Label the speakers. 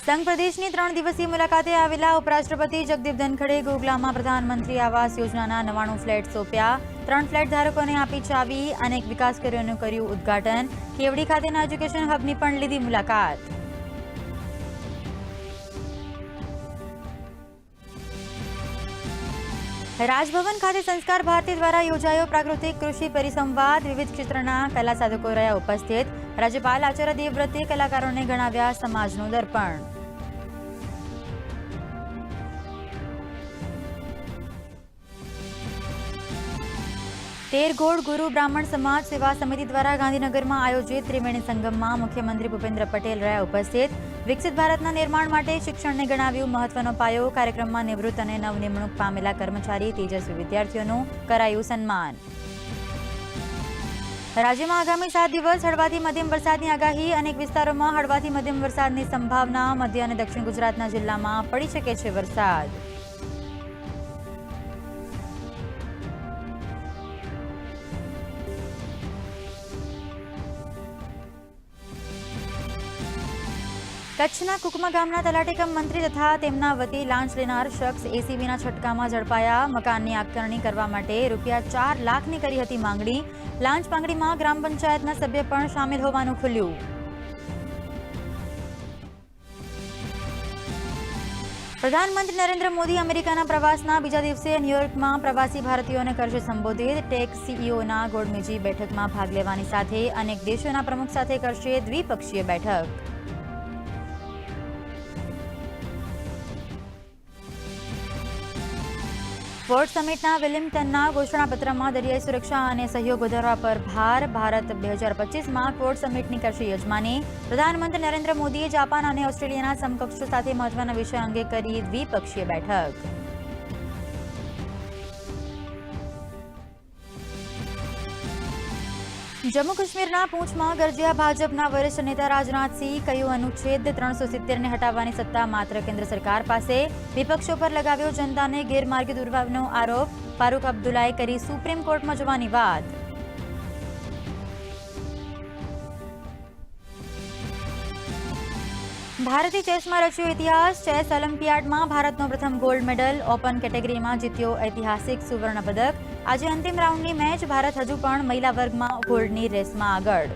Speaker 1: સંઘ પ્રદેશની ત્રણ દિવસીય મુલાકાતે આવેલા ઉપરાષ્ટ્રપતિ જગદીપ ધનખડે ગોગલામાં પ્રધાનમંત્રી આવાસ યોજનાના નવાણું ફ્લેટ સોંપ્યા. ત્રણ ફ્લેટ ધારકોને આપી ચાવી, અનેક વિકાસ કાર્યોનું કર્યું ઉદ્ઘાટન. કેવડી ખાતેના એજ્યુકેશન હબની પણ લીધી મુલાકાત. રાજભવન ખાતે સંસ્કાર ભારતી દ્વારા યોજાયો પ્રાકૃતિક કૃષિ પરિસંવાદ. વિવિધ ક્ષેત્રના કલા સાધકો રહ્યા ઉપસ્થિત. રાજ્યપાલ આચાર્ય દેવવ્રતે કલાકારોને ગણાવ્યા સમાજનું દર્પણ. તેરગોડ ગુરુ બ્રાહ્મણ સમાજ સેવા સમિતિ દ્વારા ગાંધીનગરમાં આયોજિત ત્રિવેણી સંગમમાં મુખ્યમંત્રી ભૂપેન્દ્ર પટેલ રહ્યા ઉપસ્થિત. વિકસિત ભારતના નિર્માણ માટે શિક્ષણને ગણાવ્યું મહત્વનો પાયો. કાર્યક્રમમાં નિવૃત્ત અને નવનિમણૂક પામેલા કર્મચારી, તેજસ્વી વિદ્યાર્થીઓનું કરાયું સન્માન. રાજ્યમાં આગામી સાત દિવસ હળવાથી મધ્યમ વરસાદની આગાહી. અનેક વિસ્તારોમાં હળવાથી મધ્યમ વરસાદની સંભાવના. મધ્ય અને દક્ષિણ ગુજરાતના જિલ્લામાં પડી શકે છે વરસાદ. કચ્છના કુકમા ગામના તલાટીકમ મંત્રી તથા તેમના વતી લાંચ લેનાર શખ્સ એસીબીના છટકામાં ઝડપાયા. મકાનની આકરણી કરવા માટે રૂપિયા ચાર લાખની કરી હતી માંગણી. લાંચ માંગણીમાં ગ્રામ પંચાયતના સભ્ય પણ સામેલ હોવાનું ખુલ્યું. પ્રધાનમંત્રી નરેન્દ્ર મોદી અમેરિકાના પ્રવાસના બીજા દિવસે ન્યૂયોર્કમાં પ્રવાસી ભારતીયોને કરશે સંબોધિત. ટેક સીઈઓના ગોળમેજી બેઠકમાં ભાગ લેવાની સાથે અનેક દેશોના પ્રમુખ સાથે કરશે દ્વિપક્ષીય બેઠક. વર્લ્ડ સમિટના વિલિંગ્ટનના ઘોષણાપત્રમાં દરિયાઈ સુરક્ષા અને સહયોગ વધારવા પર ભાર, ભારત બે હજાર પચીસમાં ક્વોડ સમિટની કરશે યજમાની. પ્રધાનમંત્રી નરેન્દ્ર મોદીએ જાપાન અને ઓસ્ટ્રેલિયાના સમકક્ષો સાથે મહત્વના વિષય અંગે કરી દ્વિપક્ષીય બેઠક. જમ્મુ કાશ્મીરના પૂંછમાં ગરજ્યા ભાજપના વરિષ્ઠ નેતા રાજનાથસિંહ કહ્યું, અનુચ્છેદ ત્રણસો સિત્તેરને હટાવવાની સત્તા માત્ર કેન્દ્ર સરકાર પાસે. વિપક્ષો પર લગાવ્યો જનતાને ગેરમાર્ગે દોરવાનો આરોપ. ફારૂક અબ્દુલ્લાએ કરી સુપ્રીમ કોર્ટમાં જવાની વાત. ભારતે ચેસમાં રચ્યો ઇતિહાસ. ચેસ ઓલિમ્પિયાડમાં ભારતનો પ્રથમ ગોલ્ડ મેડલ. ઓપન કેટેગરીમાં જીત્યો ઐતિહાસિક સુવર્ણ પદક. આજે અંતિમ રાઉન્ડની મેચ ભારત હજુ પણ મહિલા વર્ગમાં ગોલ્ડની રેસમાં આગળ.